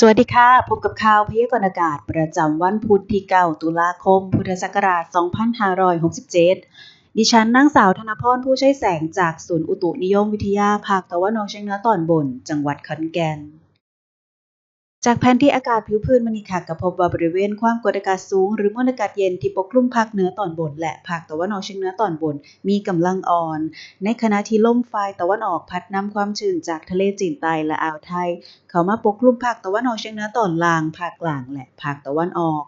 สวัสดีค่ะ พบกับข่าวพยากรณ์อากาศประจำวันพุธที่ 9 ตุลาคม พุทธศักราช 2567 ดิฉันนางสาวธนพรผู้ใช้แสงจากศูนย์อุตุนิยมวิทยาภาคตะวันออกเฉียงเหนือตอนบน จังหวัดขอนแก่น จากแผนที่อากาศผิวพื้นมันนี่ค่ะก็พบว่าบริเวณความกดอากาศสูง หรือมวลอากาศเย็นที่ปกคลุมภาคเหนือตอนบน และภาคตะวันออกเฉียงเหนือตอนบน มีกำลังอ่อน ในขณะที่ลมฝ่ายตะวันออกพัดนำความชื้นจากทะเลจีนใต้และอ่าวไทย เข้ามาปกคลุมภาคตะวันออกเฉียงเหนือตอนล่างภาคกลางและภาคตะวันออก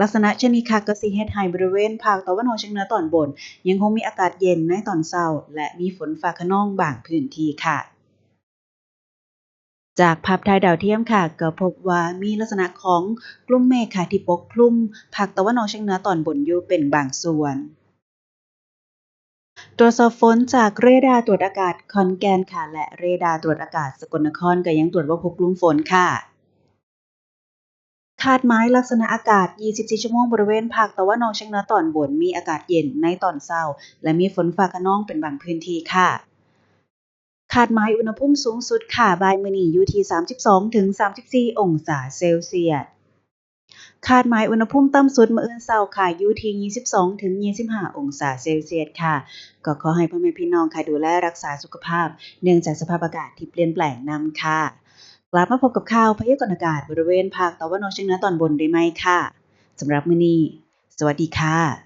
ลักษณะเช่นนี้ค่ะก็สิเฮ็ดให้บริเวณภาคตะวันออกเฉียงเหนือตอนบน ยังคงมีอากาศเย็นในตอนเช้าและมีฝนฟ้าคะนองบางพื้นที่ค่ะ จากภาพถ่ายดาวเทียมค่ะ ก็พบว่ามีลักษณะของกลุ่มเมฆค่ะที่ปกคลุมภาคตะวันออกเฉียงเหนือตอนบนอยู่เป็นบางส่วนตรวจสอบฝนจากเรดาร์ตรวจอากาศขอนแกนค่ะ และเรดาร์ตรวจอากาศสกลนครก็ยังตรวจว่าพบกลุ่มฝนค่ะคาดหมายลักษณะอากาศ 24 ชั่วโมงบริเวณภาคตะวันออกเฉียงเหนือตอนบนมีอากาศเย็นในตอนเช้า และมีฝนฟ้าคะนองเป็นบางพื้นที่ค่ะ คาดหมายอุณหภูมิสูงสุดค่ะบ่ายมื้อนี้อยู่ที่ 32-34 องศาเซลเซียส คาดหมายอุณหภูมิต่ำสุดมื้ออื่นเช้าค่ะอยู่ที่ 22-25 องศาเซลเซียสค่ะ ก็ขอให้พ่อแม่พี่น้องค่ะดูแลรักษาสุขภาพ เนื่องจากสภาพอากาศที่เปลี่ยนแปลงนำค่ะ กลับมาพบกับข่าวพยากรณ์อากาศบริเวณภาคตะวันออกเฉียงเหนือตอนบนได้ไหมค่ะสำหรับมื้อนี้ สวัสดีค่ะ